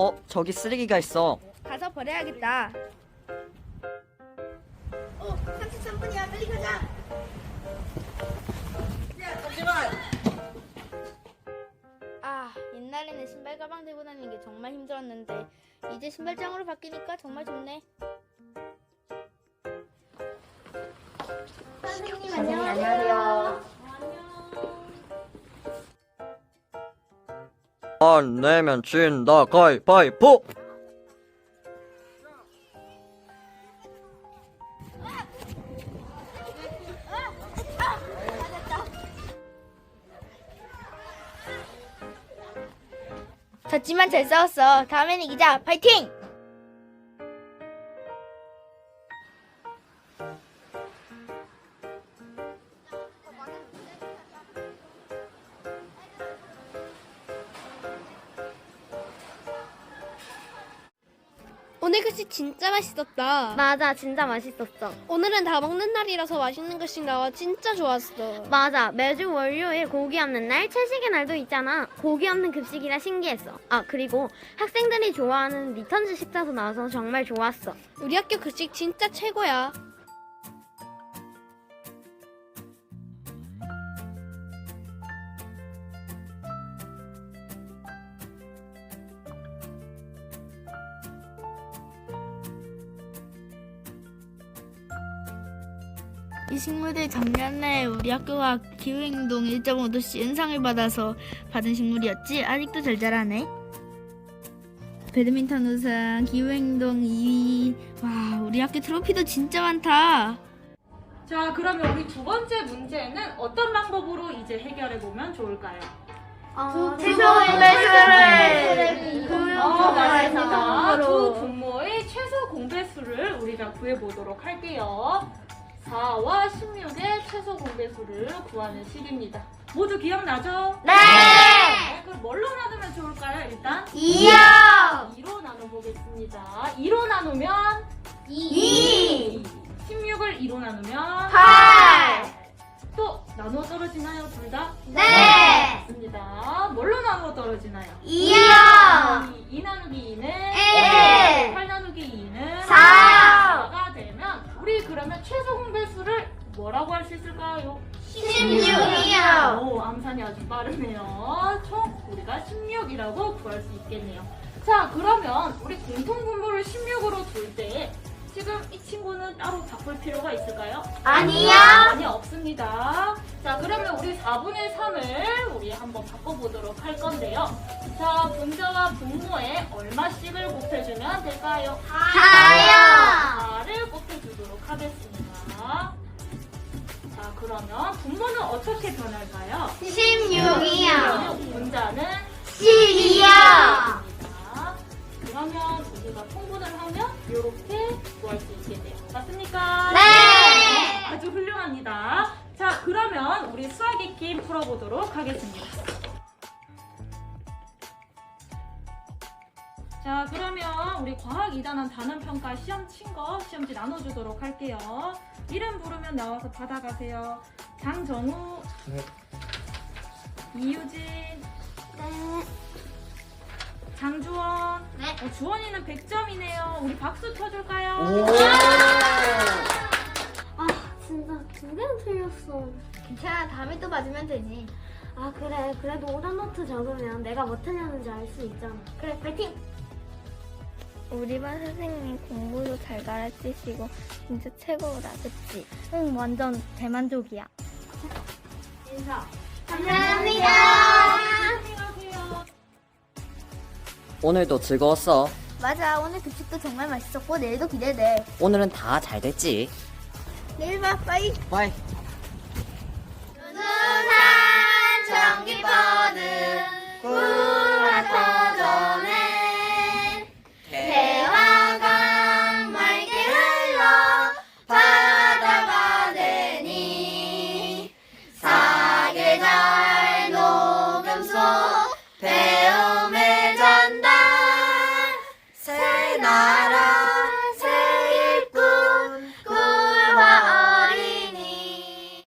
어, 저기 쓰레기가 있어. 가서 버려야겠다. 어, 33분이야. 빨리 가자. 야, 잠시만. 아, 옛날에는 신발 가방 들고 다니는 게 정말 힘들었는데 이제 신발장으로 바뀌니까 정말 좋네. 안 내면 진다 가위바위보. 졌지만 잘 싸웠어. 다음엔 이기자. 파이팅! 오늘 글씨 진짜 맛있었다. 맞아, 진짜 맛있었어. 오늘은 다 먹는 날이라서 맛있는 글씨 나와 진짜 좋았어. 맞아, 매주 월요일 고기 없는 날, 채식의 날도 있잖아. 고기 없는 급식이라 신기했어. 아, 그리고 학생들이 좋아하는 리턴즈 식사도 나와서 정말 좋았어. 우리 학교 급식 진짜 최고야. 이 식물들 작년에 우리 학교가 기후행동 1.5도씨 은상을 받아서 받은 식물이었지? 아직도 잘 자라네. 배드민턴 우승, 기후행동 2위. 와, 우리 학교 트로피도 진짜 많다. 자, 그러면 우리 두 번째 문제는 어떤 방법으로 이제 해결해 보면 좋을까요? 어, 어, 맞습니다. 두 분모의 최소 공배수를 우리가 구해보도록 할게요. 4와 16의 최소 공배수를 구하는 식입니다. 모두 기억나죠? 네! 그럼 뭘로 나누면 좋을까요? 일단 2요! 2로 나눠보겠습니다. 2로 나누면 2! 16을 2로 나누면 8! 또 나누어 떨어지나요? 둘 다? 네! 맞습니다. 뭘로 나누어 떨어지나요? 2요! 2, 2 나누기 2는 일. 8 나누기 2는 우리가 16이라고 구할 수 있겠네요. 자, 그러면 우리 공통분모를 16으로 둘 때 지금 이 친구는 따로 바꿀 필요가 있을까요? 아니요! 아니 없습니다. 자 그러면 우리 4분의 3을 우리 한번 바꿔보도록 할 건데요. 자 분자와 분모에 얼마씩을 곱해주면 될까요? 4요! 4를 곱해주도록 하겠습니다. 자 그러면 분모는 어떻게 변할까요? 16이요! 분자는 12요! 자, 그러면 우리가 통분을 하면 이렇게 구할 수 있겠네요. 맞습니까? 네! 아주 훌륭합니다. 자, 그러면 우리 수학 익힘 풀어보도록 하겠습니다. 자, 그러면 우리 과학 2단원 단원평가 시험 친 거 시험지 나눠주도록 할게요. 이름 부르면 나와서 받아가세요. 장정우, 네. 이유진, 네. 장주원. 네. 어, 주원이는 100점이네요. 우리 박수 쳐줄까요? 아, 진짜 두 개나 틀렸어. 괜찮아, 다음에 또 맞으면 되지. 아, 그래. 그래도 오답노트 적으면 내가 뭐 틀렸는지 알 수 있잖아. 그래, 파이팅! 우리 반 선생님 공부도 잘 가르치시고 진짜 최고다 그치? 응 완전 대만족이야 인사. 감사합니다. 오늘도 즐거웠어. 맞아, 오늘 급식도 정말 맛있었고 내일도 기대돼. 오늘은 다 잘 됐지. 내일 봐, 빠이! 바이.